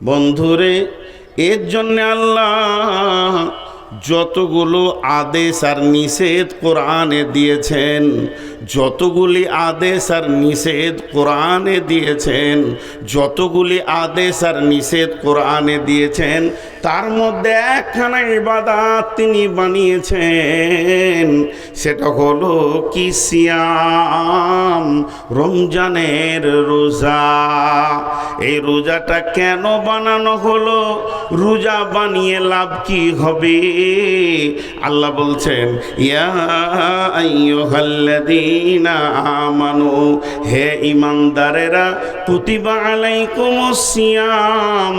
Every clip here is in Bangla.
বন্ধুরে এর জন্য আল্লাহ যতগুলো আদেশ আর নিষেধ কোরআনে দিয়েছেন যতগুলি আদেশ আর নিষেধ কোরআনে দিয়েছেন, যতগুলি আদেশ আর নিষেধ কোরআনে দিয়েছেন, তার মধ্যে একখানা ইবাদাত তিনি বানিয়েছেন, সেটা হলো কি সিয়াম? রমজানের রোজা। এই রোজাটা কেন বানানো হলো? রোজা বানিয়ে লাভ কি হবে? আল্লাহ বলছেন, ইয়া আইয়ুহাল্লাযীনা আমানু। হে ইমানদারেরা কুতিবা আলাইকুম সিয়াম।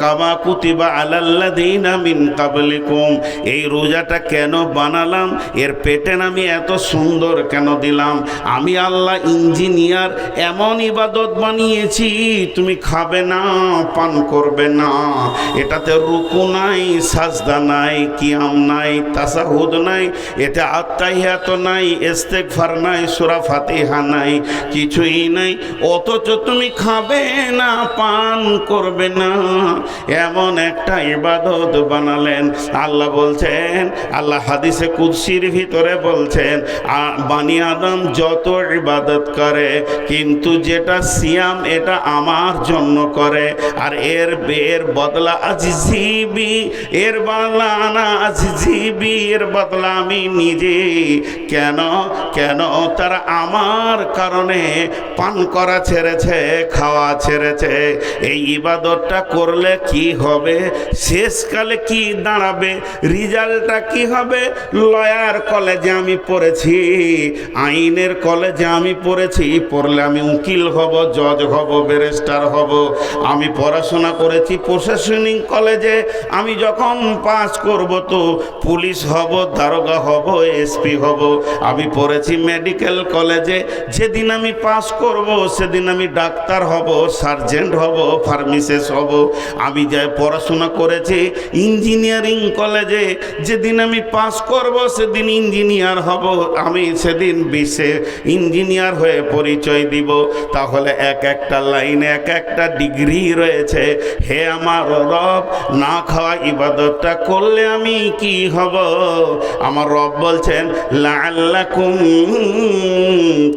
কামা কুতিবা আলাল্লাযীনা মিন ক্বাবলিকুম এই রোজাটা কেন বানালাম? এর পেটেন আমি এত সুন্দর কেন দিলাম? আমি আল্লাহ ইঞ্জিনিয়ার, এমন ইবাদত বানিয়েছি, তুমি খাবে না, পান করবে না। এটাতে রুকু নাই, সাজদা নাই, কিয়াম নাই, তাসাহুদ নাই, এতে আত্মাহিয়াত নাই, ইস্তেগফার নাই, সূরা ফাতিহা নাই, কিছুই নাই। অথচ তুমি খাবে না, পান করবে না। এমন একটা ইবাদত বানালেন। আল্লাহ বলছেন, আল্লাহ হাদিসে কুদসির ভিতরে বলছেন বানি আদম যত ইবাদত করে, কিন্তু যেটা সিয়াম, এটা আমার জন্য করে। আর এর এর বদলা আজ জিবি, এর বদলা আনা এর বদলা আমি নিজে। কেন কেন তারা আমার কারণে পান করা ছেড়েছে, খাওয়া ছেড়েছে। এই ইবাদতটা করলে কি হবে? শেষকালে কি দাঁড়াবে? রেজাল্টটা কি হবে? লয়ার কলেজে আমি পড়েছি, আইনের কলেজে আমি পড়েছি, পড়লে আমি উকিল হব, জজ হব, ব্যারিস্টার হব। আমি পড়াশোনা করেছি প্রশাসনিক কলেজে, আমি যখন পাস করব তো পুলিশ হব, দারোগা হব, এসপি হব। আমি পড়েছি মেডিকেল কলেজে, যেদিন আমি পাস করব, সেদিন আমি ডাক্তার হব, সার্জেন্ট হব, ফার্মিসিস্ট হব। আমি যাই পড়াশোনা করেছি ইঞ্জিনিয়ারিং কলেজে, যেদিন আমি পাস করব, সেদিন ইঞ্জিনিয়ার হব। আমি সেদিন বিশ্বে ইঞ্জিনিয়ার হয়ে পরিচয় দিব। তাহলে এক একটা লাইনে এক একটা ডিগ্রি রয়েছে। হে আমার রব, না খাওয়া ইবাদতটা করলে আমি কি হব? আমার রব বলছেন লাল্লাকুম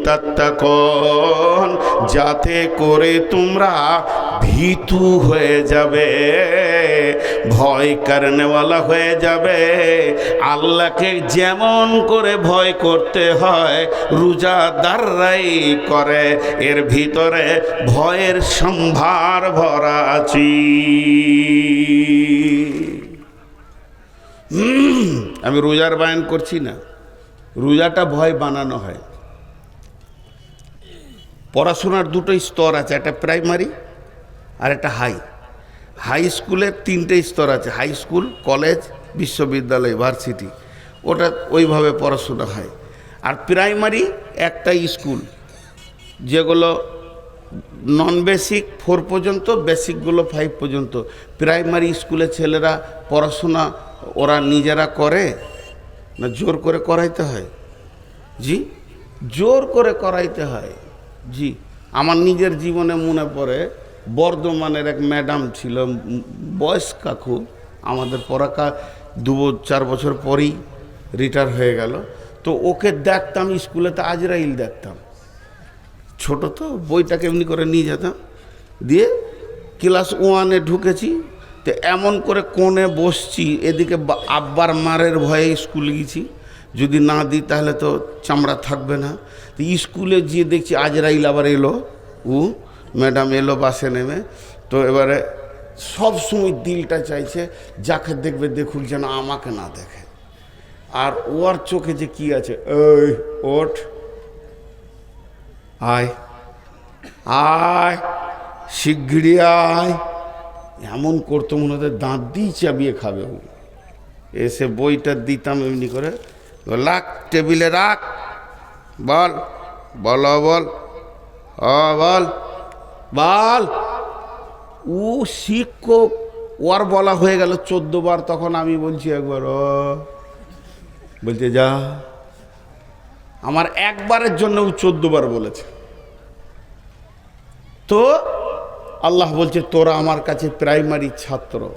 তাত্তাকুন। যাতে করে তোমরা ভীতু হয়ে যাবে, ভয় কারণেওয়ালা হয়ে যাবে। আল্লাহকে যেমন করে ভয় করতে হয়, রোজাদাররাই করে। এর ভিতরে ভয়ের সম্ভার ভরা আছি। আমি রোজার বায়ন করছি না। রোজাটা ভয় বানানো হয়। পড়াশোনার দুটো স্তর আছে, একটা প্রাইমারি আর একটা হাই। হাই স্কুলের তিনটে স্তর আছে, হাই স্কুল, কলেজ, বিশ্ববিদ্যালয়, ভার্সিটি। ওটা ওইভাবে পড়াশোনা হয়। আর প্রাইমারি একটা স্কুল, যেগুলো নন বেসিক ফোর পর্যন্ত বেসিকগুলো ফাইভ পর্যন্ত। প্রাইমারি স্কুলে ছেলেরা পড়াশোনা ওরা নিজেরা করে? না জোর করে করাইতে হয়? জি? জোর করে করাইতে হয়। জি। আমার নিজের জীবনে মনে পড়ে বর্ধমানের এক ম্যাডাম ছিল বয়স কাকু, আমাদের পড়াকা দু চার বছর পরেই রিটায়ার হয়ে গেল। তো ওকে দেখতাম স্কুলেতে আজরাইল দেখতাম। ছোট তো, বইটাকে এমনি করে নিয়ে যেতাম। দিয়ে ক্লাস ওয়ানে ঢুকেছি, তো এমন করে কোণে বসছি, এদিকে আব্বার মারের ভয়ে স্কুল গেছি। যদি না দিই, তাহলে তো চামড়া থাকবে না। তো স্কুলে গিয়ে দেখছি আজরাইল আবার এলো। উ ম্যাডাম এলো বাসে নেমে। তো এবারে সব সময় দিলটা চাইছে, যাকে দেখবে দেখুক যেন আমাকে না দেখে। আর ওর চোখে যে কি আছে, এই, ওঠ। আয়। আয়। শিগগিরি আয়। এমন করতো মনে হতো দাঁত দিয়ে চাবিয়ে খাবে ও। এসে বইটা দিতাম এমনি করে। লাখ টেবিলে রাখ। বল বল বল ও বল বল। ও শিক্ষক, ওর বলা হয়ে গেল চোদ্দ বার, তখন আমি বলছি একবার, ও। বলছে, যা। আমার একবারের জন্য ও চোদ্দ বার বলেছে। তো আল্লাহ বলছে, তোরা আমার কাছে প্রাইমারি ছাত্র।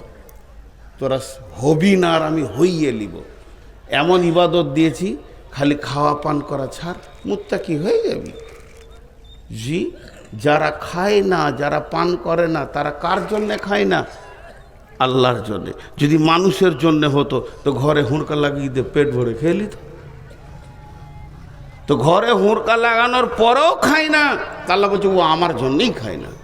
তোরা হবি না আর আমি হইয়ে নিব। এমন ইবাদত দিয়েছি, খালি খাওয়া পান করা ছাড় মুত্তা কি হয়ে যাবি। জি। যারা খায় না, যারা পান করে না, তারা কার জন্যে খায় না? আল্লাহর জন্যে। যদি মানুষের জন্যে হতো, তো ঘরে হুঁড়কা লাগিয়ে দিয়ে পেট ভরে খেয়ে নিত। তো ঘরে হুঁড়কা লাগানোর পরেও খায় না। তাহলে বলছে, ও আমার জন্যই খায় না।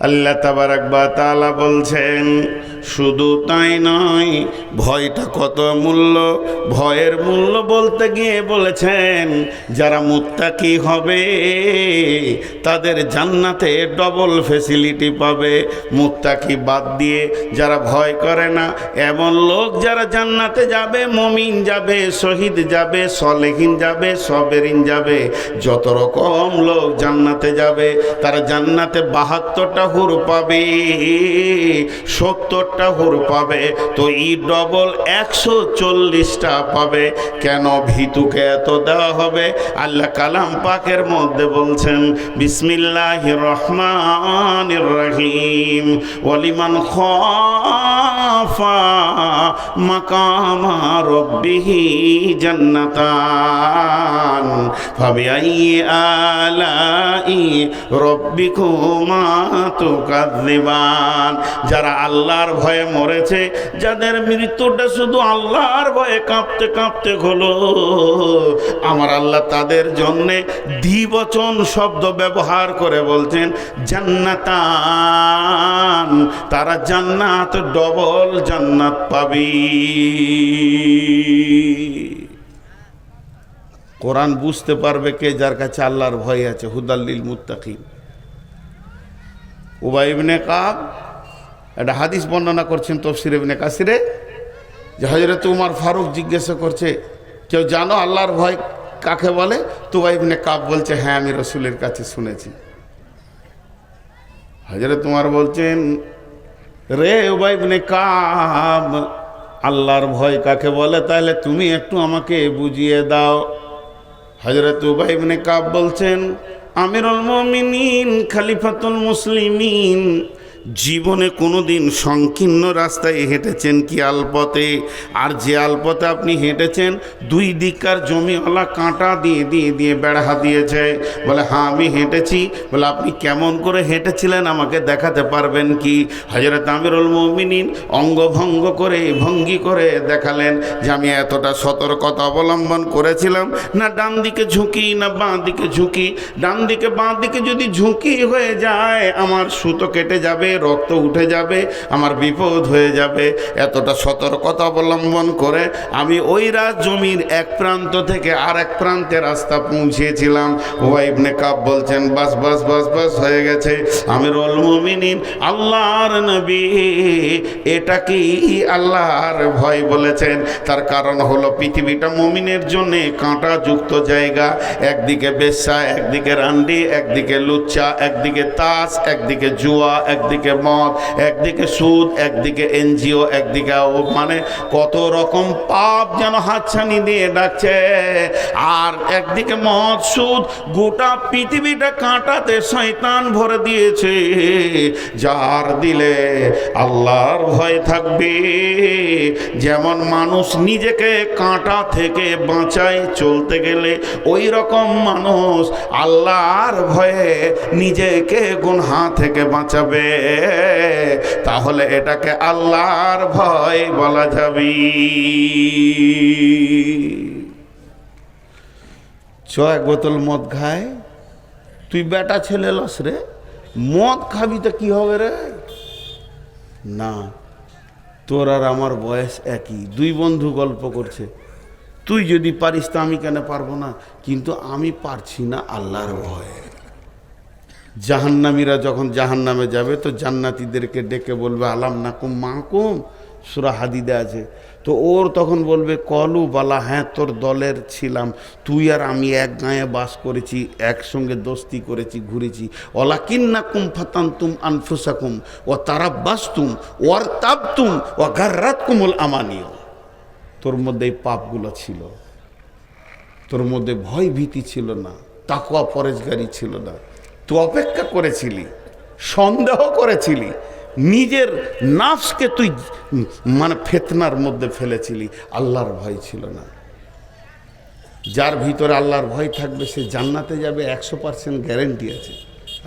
আল্লাহ তাবারাক বা তাআলা বলছেন শুধু তাই নয়, ভয়টা কত মূল্য? ভয়ের মূল্য বলতে গিয়ে বলেছেন, যারা মুত্তাকি হবে, তাদের জান্নাতে ডবল ফেসিলিটি পাবে। মুত্তাকি বাদ দিয়ে যারা ভয় করে না, এমন লোক যারা জান্নাতে যাবে, মমিন যাবে, শহীদ যাবে, সলেহিন যাবে, সবেরিন যাবে। যত রকম লোক জান্নাতে যাবে, তারা জান্নাতে বাহাত্তরটা হুর পাবে সত্তরটা হুর পাবে, তো ই ডবল একশো চল্লিশটা পাবে। কেন ভিতুকে এত দেওয়া হবে? আল্লাহ কালাম পাকের মধ্যে বলছেন বিসমিল্লাহ রহমান রহিম। ওলিমান খাফা মাকামা রব্বিহি জান্নাতান। ফাবিআই আলাই রব্বিকুমা তুকাযযিবান। যারা আল্লাহর ভয়ে মরেছে, যাদের মৃত্যুটা শুধু আল্লাহর ভয়ে কাঁপতে কাঁপতে হলো। আমার আল্লাহ তাদের জন্যে দ্বিবচন শব্দ ব্যবহার করে বলছেন, জান্নাতান, তারা জান্নাত, ডবল জান্নাত পাবি। কোরআন বুঝতে পারবে কে যার কাছে আল্লাহর ভয় আছে হুদাল্লিল মুত্তাকিন। উবাই ইবনে কাব একটা হাদিস বর্ণনা করছেন তফসির ইবনে কাসিরে, যে হজরত উমার ফারুক জিজ্ঞাসা করছে, কেউ জানো আল্লাহর ভয় কাকে বলে? তো উবাই ইবনে কাব বলছে হ্যাঁ আমি রসুলের কাছে শুনেছি। হজরত উমার বলছেন, রে উবাই ইবনে কাব, আল্লাহর ভয় কাকে বলে? তাহলে তুমি একটু আমাকে বুঝিয়ে দাও। হজরত উবাই ইবনে কাব বলছেন, আমিরুল মুমিনিন, খলিফাতুল মুসলিমিন জীবনে কোনো দিন সংকীর্ণ রাস্তায় হেঁটেছেন কি আলপথে আর যে আলপথে আপনি হেঁটেছেন, দুই দিককার জমিওয়ালা কাঁটা দিয়ে দিয়ে দিয়ে বেড়া দিয়েছে। বলে হ্যাঁ আমি হেঁটেছি। বলে, আপনি কেমন করে হেঁটেছিলেন আমাকে দেখাতে পারবেন কি? হজরত আমিরুল মমিনিন অঙ্গভঙ্গ করে, ভঙ্গি করে দেখালেন যে, আমি এতটা সতর্কতা অবলম্বন করেছিলাম। না ডান দিকে ঝুঁকি, না বাঁ দিকে ঝুঁকি। ডান দিকে বাঁ দিকে যদি ঝুঁকি হয়ে যায়, আমার সুতো কেটে যাবে রক্ত উঠে যাবে, আমার বিপদ হয়ে যাবে। এতটা সতর্কতা অবলম্বন করে আমি ওই রাত জমির এক প্রান্ত থেকে আর এক প্রান্তে রাস্তা পৌঁছেছিলাম। ওয়াইবনে কাপ বলছেন, বাস বাস বাস বাস, হয়ে গেছে। আমি রল মুমিনিন, আল্লাহর নবী। এটা কি আল্লাহর ভয় বলেছেন? তার কারণ হলো পৃথিবীটা মুমিনের জন্য কাঁটা যুক্ত জায়গা। একদিকে বেশ্যা, একদিকে রান্ডি, একদিকে লুচ্চা, একদিকে তাস, একদিকে জুয়া, একদিকে মদ, একদিকে সুদ, একদিকে এনজিও, একদিকে মানে কত রকম পাপ যেন হাতছানি দিয়ে ডাকছে। আর একদিকে মদ, সুদ, গোটা পৃথিবীটা কাঁটাতে শয়তান ভরে দিয়েছে। যার দিলে আল্লাহর ভয় থাকবে। যেমন মানুষ নিজেকে কাঁটা থেকে বাঁচায় চলতে গেলে, ওই রকম মানুষ আল্লাহর ভয়ে নিজেকে গুনহা থেকে বাঁচাবে। তাহলে এটাকে আল্লাহর ভয় বলা যাবে। চ, এক বোতল মদ খায় তুই বেটা ছেলে লস রে। মদ খাবি তো কি হবে রে? না, তোর আর আমার বয়স একই। দুই বন্ধু গল্প করছে। তুই যদি পারিস তো আমি কেন পারব না? কিন্তু আমি পারছি না আল্লাহর ভয়ে। জাহান্নামীরা যখন জাহান্নামে যাবে, তো জান্নাতীদেরকে ডেকে বলবে, আলাম নাকুম মাকুম? সুরা হাদিদে আছে। তো ওর তখন বলবে, কলু বালা হ্যাঁ তোর দলের ছিলাম। তুই আর আমি এক গায়ে বাস করেছি, একসঙ্গে দোস্তি করেছি, ঘুরেছি। অলাকিন্না কুম ফাতান্তুম আনফুসাকুম ও তারা তারাব্বাস্তুম ওয়ার তাবতুম ও গার্রাত কুমল আমানিও তোর মধ্যে এই পাপগুলো ছিল। তোর মধ্যে ভয় ভীতি ছিল না। তাকুয়া পরেজগারি ছিল না। তুই অপেক্ষা করেছিলি, সন্দেহ করেছিলি, নিজের নাফসকে তুই মানে ফেতনার মধ্যে ফেলেছিলি, আল্লাহর ভয় ছিল না। যার ভিতরে আল্লাহর ভয় থাকবে, সে জান্নাতে যাবে, একশো পার্সেন্ট গ্যারেন্টি আছে।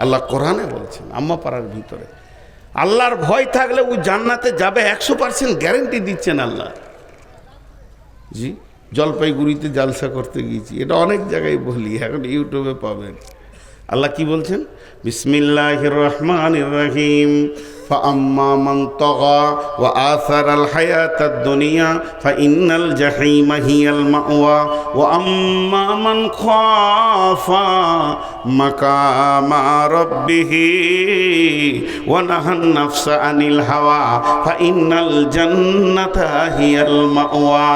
আল্লাহ কোরআনে বলছেন, আম্মা পাড়ার ভিতরে, আল্লাহর ভয় থাকলে ও জান্নাতে যাবে, একশো পার্সেন্ট গ্যারেন্টি দিচ্ছেন আল্লাহ। জি, জলপাইগুড়িতে জালসা করতে গিয়েছি, এটা অনেক জায়গায় বলি, এখন ইউটিউবে পাবেন। আল্লাহ কি বলছেন বিসমিল্লাহ রহমান রহিম فأما من طغى وآثر الحياة الدنيا فإن الجحيم هي المأوى وأما من خاف مقام ربه ونهى النفس عن الهوى فإن الجنة هي المأوى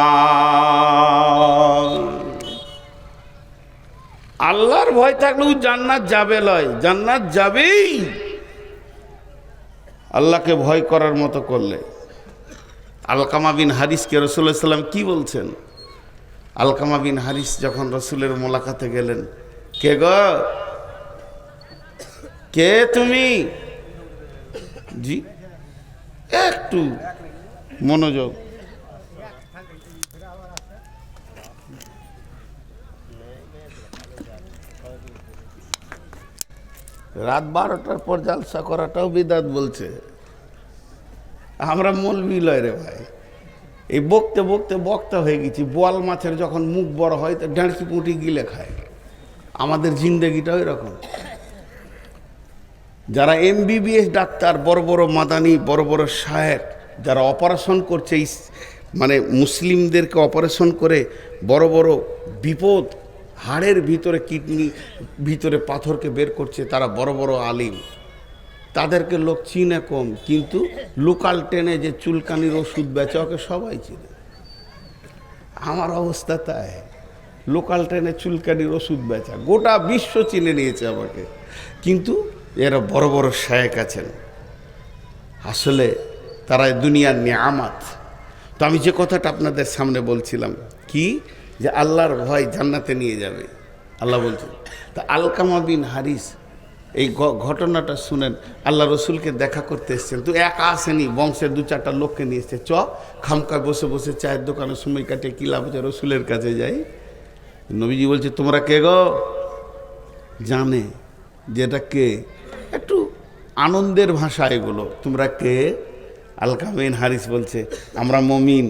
আল্লাহর ভয় থাকলেও জান্নাত যাবে লয়। জান্নাত যাবেই। আল্লাহকে ভয় করার মতো করলে। আলকামা বিন হারিসকে রসুল্লাহ সাল্লাম কি বলছেন? আলকামা বিন হারিস যখন রসুলের মোলাকাতে গেলেন, কে গ? কে তুমি? জি, একটু মনোযোগ। রাত বারোটার পর জালসা করাটাও বিদাত বলছে। আমরা মলবি লয় রে ভাই। এই বকতে বকতে বক্তা হয়ে গেছি। বোয়াল মাছের যখন মুখ বড় হয়, তো ডাঁড়কি পুঁটি গিলে খায়। আমাদের জিন্দগিটা ওই রকম যারা এমবিবিএস ডাক্তার, বড় বড় মাদানি, বড় বড় সাহেব যারা অপারেশন করছে মানে মুসলিমদেরকে অপারেশন করে বড় বড় বিপদ হাড়ের ভিতরে কিডনি, ভিতরে পাথরকে বের করছে, তারা বড় বড় আলিম। তাদেরকে লোক চিনে কম, কিন্তু লোকাল ট্রেনে যে চুলকানির ওষুধ বেচে, ওকে সবাই চিনে। আমার অবস্থা তাই। লোকাল ট্রেনে চুলকানির ওষুধ বেচা, গোটা বিশ্ব চিনে নিয়েছে আমাকে। কিন্তু এরা বড় বড় শায়েক আছেন। আসলে তারা দুনিয়ার নিয়ামাত। তো আমি যে কথাটা আপনাদের সামনে বলছিলাম, কি? যে আল্লাহর ভয় জান্নাতে নিয়ে যাবে। আল্লাহ বলছেন তা আলকামা বিন হারিস, এই ঘটনাটা শুনেন, আল্লাহ রসুলকে দেখা করতে এসছেন। তো একা আসেনি, বংশের দু চারটা লোককে নিয়ে এসছে। চ, খামকায় বসে বসে চায়ের দোকানে সময় কাটে কী লাভ রসুলের কাছে যাই? নবীজি বলছে, তোমরা কে গো? জানে যেটা কে? একটু আনন্দের ভাষা এগুলো। তোমরা কে? আলকামিন হারিস বলছে, আমরা মমিন।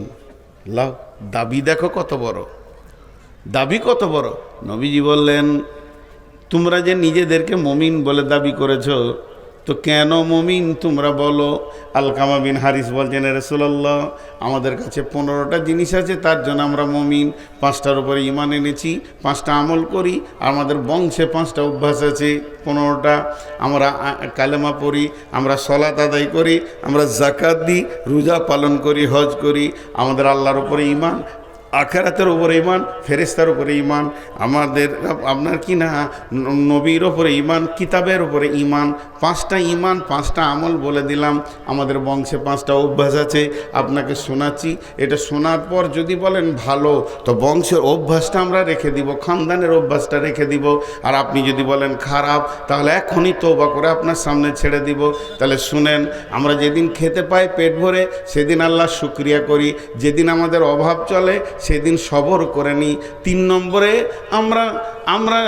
লাও, দাবি দেখো কত বড়। দাবি কত বড়? নবীজি বললেন, তোমরা যে নিজেদেরকে মমিন বলে দাবি করেছ, তো কেন মমিন তোমরা বলো? আলকামা বিন হারিস বলছেন রসুল্লাহ আমাদের কাছে পনেরোটা জিনিস আছে, তার জন্য আমরা মমিন। পাঁচটার উপরে ইমান এনেছি, পাঁচটা আমল করি, আমাদের বংশে পাঁচটা অভ্যাস আছে, পনেরোটা। আমরা কালেমা পড়ি, আমরা সলাত আদায় করি, আমরা জাকাত দিই, রোজা পালন করি, হজ করি, আমাদের আল্লাহর উপরে ইমান আখেরাতের উপরে ইমান ফেরেস্তার উপরে ইমান আমাদের আপনার কি না নবীর ওপরে ইমান কিতাবের উপরে ইমান পাঁচটা ইমান পাঁচটা আমল বলে দিলাম। আমাদের বংশে পাঁচটা অভ্যাস আছে, আপনাকে শোনাচ্ছি। এটা শোনার পর যদি বলেন ভালো, তো বংশের অভ্যাসটা আমরা রেখে দিব, খানদানের অভ্যাসটা রেখে দিব। আর আপনি যদি বলেন খারাপ, তাহলে এখনই তোবা করে আপনার সামনে ছেড়ে দিব। তাহলে শুনেন, আমরা যেদিন খেতে পাই পেট ভরে, সেদিন আল্লাহ শুক্রিয়া করি। যেদিন আমাদের অভাব চলে সেদিন সবর করে নিই তিন নম্বরে আমরা আমরা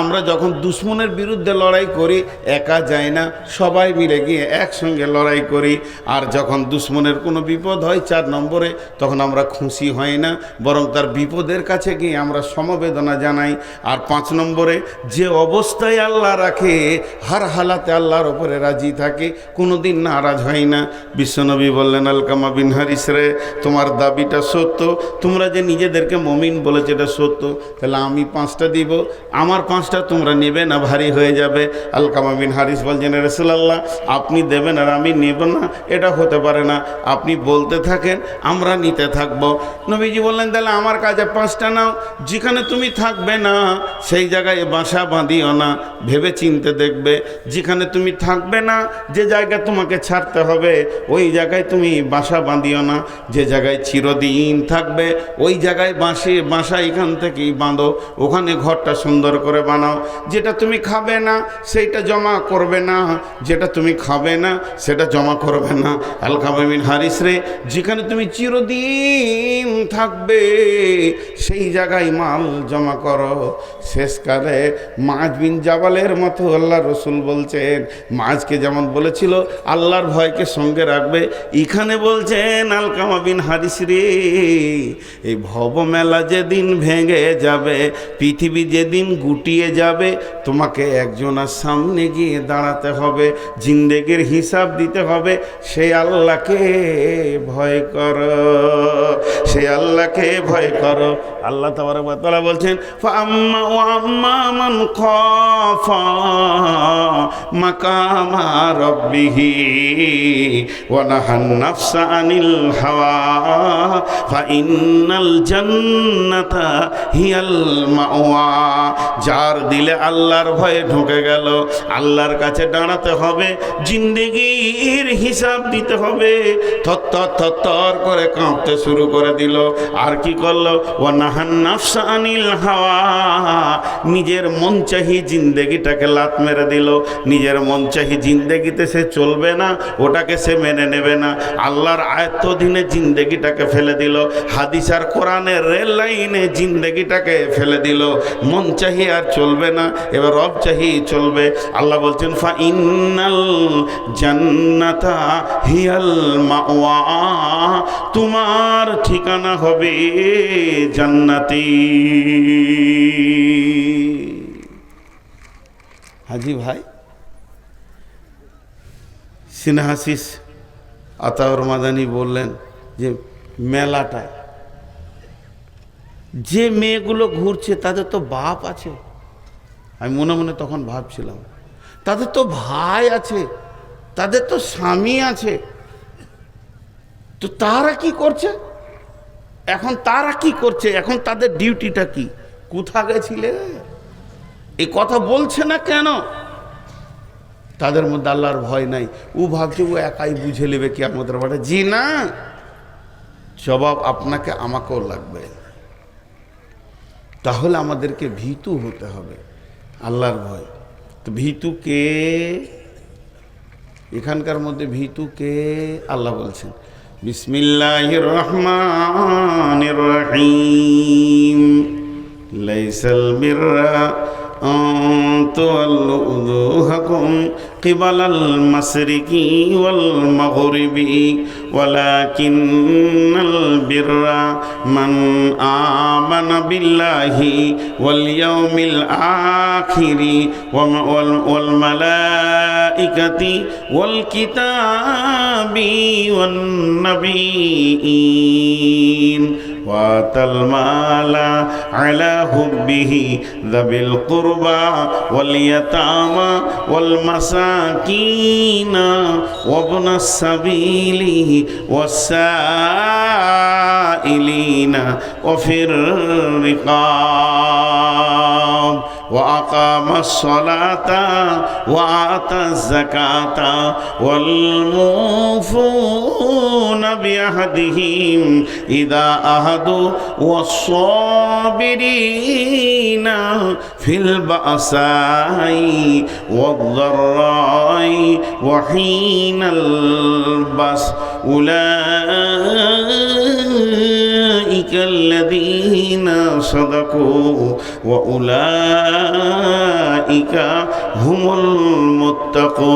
আমরা যখন দুশ্মনের বিরুদ্ধে লড়াই করি, একা যাই না, সবাই মিলে গিয়ে একসঙ্গে লড়াই করি। আর যখন দুশ্মনের কোনো বিপদ হয় চার নম্বরে, তখন আমরা খুশি হই না, বরং তার বিপদের কাছে গিয়ে আমরা সমবেদনা জানাই। আর পাঁচ নম্বরে, যে অবস্থায় আল্লাহ রাখে, হার হালাতে আল্লাহর ওপরে রাজি থাকে কোনো দিন নারাজ হয় না। বিশ্বনবী বললেন আলকামা বিন হারিস রে, তোমার দাবিটা সত্য, তোমরা নিজেদেরকে মমিন বলেছে, এটা সত্য। তাহলে আমি পাঁচটা দিব, আমার পাঁচটা তোমরা নেবে না, ভারী হয়ে যাবে। আলকামা বিন হারিস বলছেন রসুল্লাহ আপনি দেবেন আর আমি নেব না, এটা হতে পারে না। আপনি বলতে থাকেন, আমরা নিতে থাকব। নবীজি বললেন, তাহলে আমার কাছে পাঁচটা নাও, যেখানে তুমি থাকবে না, সেই জায়গায় বাসা বাঁধিও না ভেবে চিনতে দেখবে। যেখানে তুমি থাকবে না, যে জায়গা তোমাকে ছাড়তে হবে, ওই জায়গায় তুমি বাসা বাঁধিও না, যে জায়গায় চিরদিন থাকবে, ওই জায়গায় বাঁশে বাসা এখান থেকেই বাঁধো। ওখানে ঘরটা সুন্দর করে বানাও। যেটা তুমি খাবে না, সেইটা জমা করবে না। যেটা তুমি খাবে না, সেটা জমা করবে না। আলকামিন হারিস রে, যেখানে তুমি চিরদিন থাকবে, সেই জায়গায় মাল জমা করো। শেষকালে মাছ বিন জাবালের মতো আল্লাহ রসুল বলছেন মাছকে যেমন বলেছিল, আল্লাহর ভয়কে সঙ্গে রাখবে। এখানে বলছেন আলকামা বিন হারিস রে এই ভব মেলা যেদিন ভেঙে যাবে, পৃথিবী যেদিন গুটিয়ে যাবে, তোমাকে একজনের সামনে গিয়ে দাঁড়াতে হবে, জিন্দেগির হিসাব দিতে হবে, সে আল্লাহকে ভয় করো, সে আল্লাহকে ভয় করো। আল্লাহ তালা বলছেন মাকামা রব্বিহি ওয়া নাহান নাফসা আনিল হাওয়া, ফা ইন্নাল জান্নাতা হিয়াল মাওয়া। যার দিলে আল্লাহর ভয়ে ঢুকে গেল। আল্লাহর কাছে দাঁড়াতে হবে, জিন্দেগির হিসাব দিতে হবে। থর থর করে কাঁপতে শুরু করে দিল। আর কি করল? ও নাহান নাফসা আনিল হাওয়া। নিজের মন চাহি জিন্দেগিটাকে লাত মেরে দিল। নিজের মন চাহি জিন্দেগিতে সে চলবে না, ওটাকে সে মেনে নেবে না। আল্লাহর আয়ত্তধীনে জিন্দেগিটাকে ফেলে দিল। হাদিসার কোরআনের রেল লাইনে জিন্দেগিটাকে ফেলে দিল। মন চাহি আর চলবে না, এবার রব চাহি চলবে। আল্লাহ বলছেন, ফা ইন্নাল জান্নাতা হিয়াল মাওয়া। তোমার ঠিকানা হবে জান্নাতি। হাজি ভাই, সিনহাসিস আতাউর মাদানি বললেন যে, মেলাটায় যে মেয়েগুলো ঘুরছে, তাদের তো বাপ আছে। আমি মনে মনে তখন ভাবছিলাম, তাদের তো ভাই আছে, তাদের তো স্বামী আছে। তো তারা কি করছে? এখন তারা কি করছে? এখন তাদের ডিউটিটা কি? কোথা গেছিলে? এই কথা বলছে না কেন? তাদের মধ্যে আল্লাহর ভয় নাই। ও ভাবছে ও একাই বুঝে নেবে কি আমাদের বাড়ি জি না, জবাব আপনাকে আমাকেও লাগবে। তাহলে আমাদেরকে ভীতু হতে হবে আল্লাহর ভয় তো ভীতু কে এখানকার মধ্যে ভীতু কে আল্লাহ বলছেন বিসমিল্লাহ রহমান রহিম লাইসাল বিররা أن تولوا وجوهكم قبل المشرق والمغرب ولكن البر من آمن بالله واليوم الآخر والملائكة والكتاب والنبيين وآتى المال على حبه ذوي القربى واليتامى والمساكين وابن السبيل والسائلين وفي الرقاب وأقام الصلاة وآتى الزكاة والموفون بعهدهم إذا أهدوا والصابرين في البأساء والضراء وحين البس أولئك الذين صدقوا وأولئك هم المتقون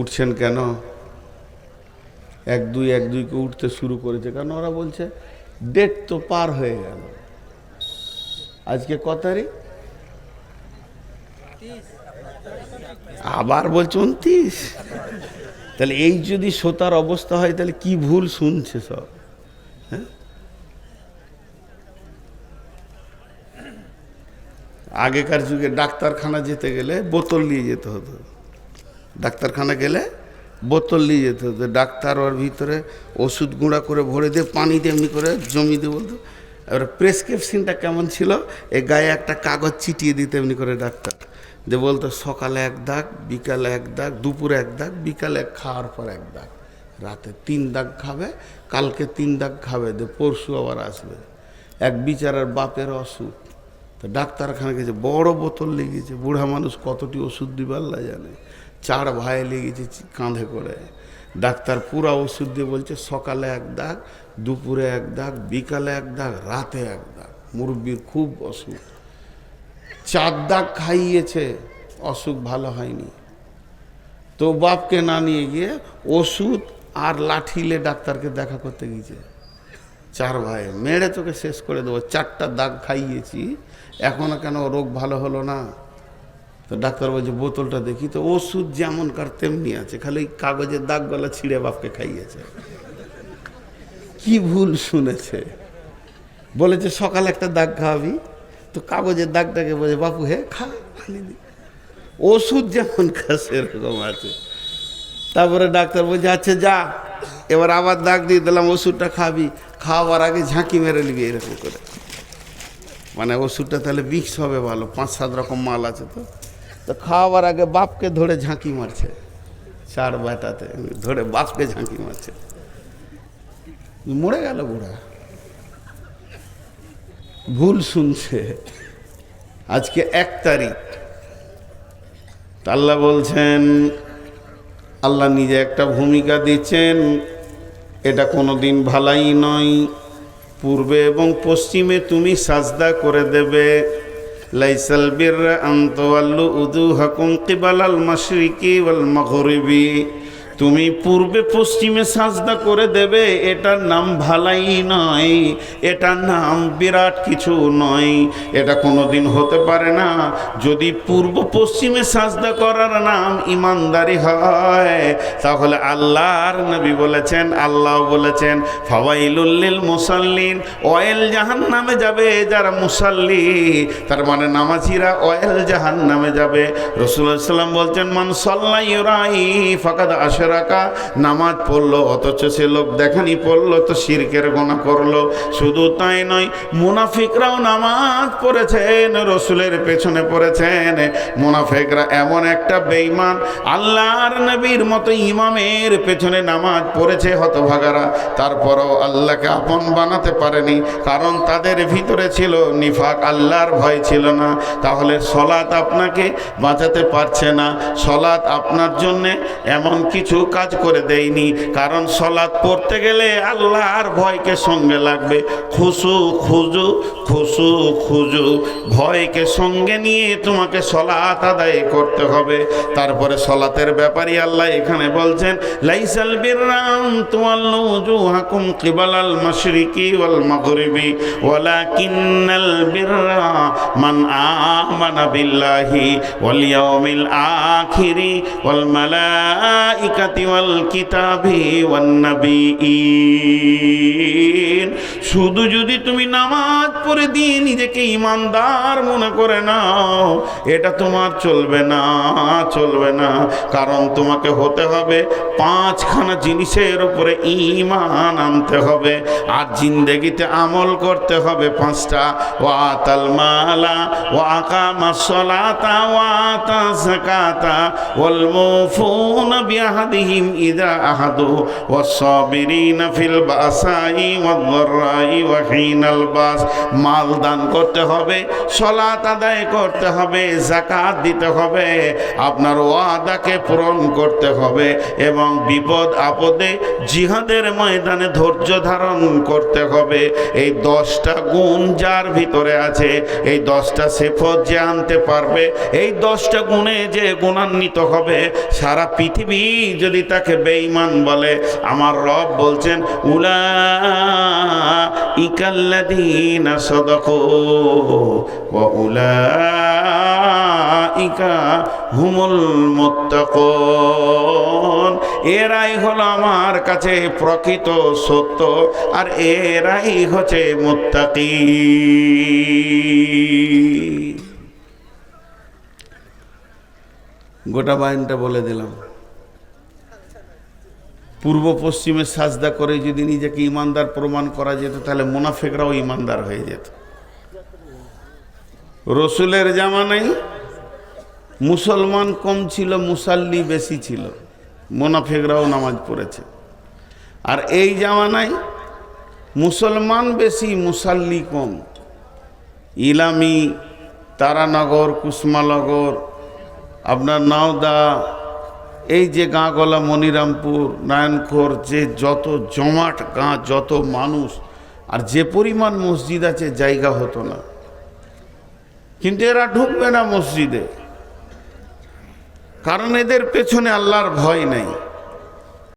উঠছেন কেন এক দুই এক দুইকে উঠতে শুরু করেছে কারণ ওরা বলছে ডেট তো পার হয়ে গেল আজকে ক তারিখ আবার বলছে, উনত্রিশ? তাহলে এই যদি শ্রোতার অবস্থা হয়, তাহলে কি ভুল শুনছে সব? হ্যাঁ? আগেকার যুগে ডাক্তারখানা যেতে গেলে বোতল নিয়ে যেতে হতো। ডাক্তারখানা গেলে বোতল নিয়ে যেতে হতো। ডাক্তার ওর ভিতরে ওষুধ গুঁড়া করে ভরে দিয়ে পানি দিয়ে এমনি করে জমি দিয়ে বলতো। এবার প্রেসক্রিপশনটা কেমন ছিল? এ গায়ে একটা কাগজ চিটিয়ে দিতে এমনি করে ডাক্তার। যে বলতো, সকালে এক দাগ, বিকালে এক দাগ, দুপুরে এক দাগ, বিকালে খাওয়ার পর এক দাগ। রাতে তিন দাগ খাবে, কালকে তিন দাগ খাবে দিয়ে পরশু আবার আসবে। এক বিচারার বাপের অসুখ। তো ডাক্তারখানা গেছে, বড় বোতল লেগেছে, বুড়া মানুষ কতটি ওষুধ দিবার আল্লাহ জানে। চার ভাই লেগেছে কাঁধে করে। ডাক্তার পুরা ওষুধ দিয়ে বলছে, সকালে এক দাগ, দুপুরে এক দাগ, বিকালে এক দাগ, রাতে এক দাগ। মুরব্বির খুব অসুখ। চার দাগ খাইয়েছে, অসুখ ভালো হয়নি। তো বাপকে না নিয়ে গিয়ে ওষুধ আর লাঠিলে ডাক্তারকে দেখা করতে গিয়েছে। চার ভাই, মেরে তোকে শেষ করে দেবো, চারটা দাগ খাইয়েছি, এখনও কেন রোগ ভালো হলো না? তো ডাক্তার বলছে, বোতলটা দেখি, তো ওষুধ যেমন কার তেমনি আছে, খালি কাগজের দাগগুলো ছিঁড়ে বাপকে খাইয়েছে। কি ভুল শুনেছে? বলেছে, সকালে একটা দাগ খাওয়াবি তো কাগজের দাগটাকে বলে, বাপু, হে, খা ওষুধ যেমন খা, সেরকম আছে। তারপরে ডাক্তার বলছে আচ্ছা যা, এবার আবার দাগ দিয়ে দিলাম, ওষুধটা খাবি। খাওয়ার আগে ঝাঁকি মেরে নিবি এরকম করে। মানে ওষুধটা তাহলে বিষ হবে ভালো, পাঁচ, সাত রকম মাল আছে তো। তো খাওয়ার আগে বাপকে ধরে ঝাঁকি মারছে, চার বেটাতে ধরে বাপকে ঝাঁকি মারছে। মরে গেল বুড়া। ভুল শুনছে। আজকে এক তারিখ। আল্লাহ বলছেন, আল্লাহ নিজে একটা ভূমিকা দিচ্ছেন। এটা কোনো দিন ভালাই নয়। পূর্বে এবং পশ্চিমে তুমি সাজদা করে দেবে। লাইসাল বীর আন্তওয়াল্লু উদু হাকুম কিবালাল মাশরিকি ওয়াল মাগরিবি। তুমি পূর্বে পশ্চিমে সাজদা করে দেবে, এটার নাম ভালাই নয়, এটার নাম বিরাট কিছু নয়। এটা কোনো দিন হতে পারে না, যদি পূর্ব পশ্চিমে সাজদা করার নাম ইমানদারি হয়, তাহলে আল্লাহর নবী বলেছেন, আল্লাহ বলেছেন ফাওয়াইলুল্লিল মুসাল্লিন, অয়েল জাহান নামে যাবে যারা মুসাল্লি। তার মানে নামাজিরা অয়েল জাহান নামে যাবে রসুল্লাহ সাল্লাম বলছেন, মান সাল্লা ইউরাই ফাকাদ আশেরাকা নামাজ পড়ল, অথচ সে লোক দেখানি পড়ল, তো শিরকের গোনা করল। শুধু তাই নয়, মুনাফিকরাও নামাজ পড়েছেন, রসুলের পেছনে পড়েছেন। মুনাফিকরা এমন একটা বেঈমান, আল্লাহর নবীর মতো ইমামের পেছনে নামাজ পড়েছে হতভাগারা। তারপরও আল্লাহকে আপন বানাতে পারেনি, কারণ তাদের ভিতরে ছিল নিফাক, আল্লাহর ভয় ছিল না। তাহলে সলাৎ আপনাকে বাঁচাতে পারছে না। সলাৎ আপনার জন্যে এমন কিছু কাজ করে দেয়নি। কারণ সলাৎ পড়তে গেলে আল্লাহর ভয়কে সঙ্গে লাগবে। খুশু খুজু খুশু খুজু, ভয়কে সঙ্গে নিয়ে তোমাকে সলাৎ আদায় করতে হবে। তারপরে সলাতের ব্যাপারে আল্লাহ এখানে বলছেন, লাইসাল বিররাম তুয়াল্লু উজুহাকুম কিবালাল মাশরিকি ওয়াল মাগরিবি, ওয়ালাকিন্নাল বিররা মান আমানা বিল্লাহি ওয়াল ইয়াউমিল আখিরি ওয়াল মালাইকাতি ওয়াল কিতাবি ওয়ান শুধু যদি তুমি নামাজ পড়ে দিয়ে নিজেকে ইমানদার মনে করে নাও, এটা তোমার চলবে না চলবে না। কারণ তোমাকে হতে হবে পাঁচখানা জিনিসের উপরে ইমান আনতে হবে, আর জিন্দেগিতে আমল করতে হবে পাঁচটা। ওয়া তাল মালা ওয়া আকামা সলাতা ওয়া আতা যাকাতা, ওয়াল মুফুনা বিআহদিহিম ওয়াস সাবিরিনা ফিল বাসাই ওয়াদ দাররাই ওয়া হিনাল বাস মাল দান করতে হবে সলাত আদায় করতে হবে জাকাত দিতে হবে, আপনার ওয়াদাকে পূরণ করতে হবে এবং বিপদ আপদে জিহাদের ময়দানে ধৈর্য ধারণ করতে হবে। এই দশটা গুণ যার ভিতরে আছে, এই দশটা সেফত যে আনতে পারবে, এই দশটা গুণে যে গুণান্বিত হবে, সারা পৃথিবী যদি তাকে বেঈমান বলে, আমার রব বলছেন উলা ইকাল্লাদিনা এরাই হলো আমার কাছে প্রকৃত সত্য, আর এরাই হচ্ছে মুত্তাকি। গোটা বাইনটা বলে দিলাম। পূর্ব পশ্চিমে সাজদা করে যদি নিজেকে ইমানদার প্রমাণ করা যেত, তাহলে মোনাফেকরাও ইমানদার হয়ে যেত। রসুলের জামানায় মুসলমান কম ছিল, মুসাল্লি বেশি ছিল। মোনাফেকরাও নামাজ পড়েছে। আর এই জামানায় মুসলমান বেশি, মুসাল্লি কম। ইলামি, তারানগর কুসমানগর আপনার নাওদা এই যে গাঁগলা মনিরামপুর, নারায়ণখোর, যে যত জমাট গাঁ, যত মানুষ, আর যে পরিমাণ মসজিদ আছে, জায়গা হতো না। কিন্তু এরা ঢুকবে না মসজিদে। কারণ এদের পেছনে আল্লাহর ভয় নেই।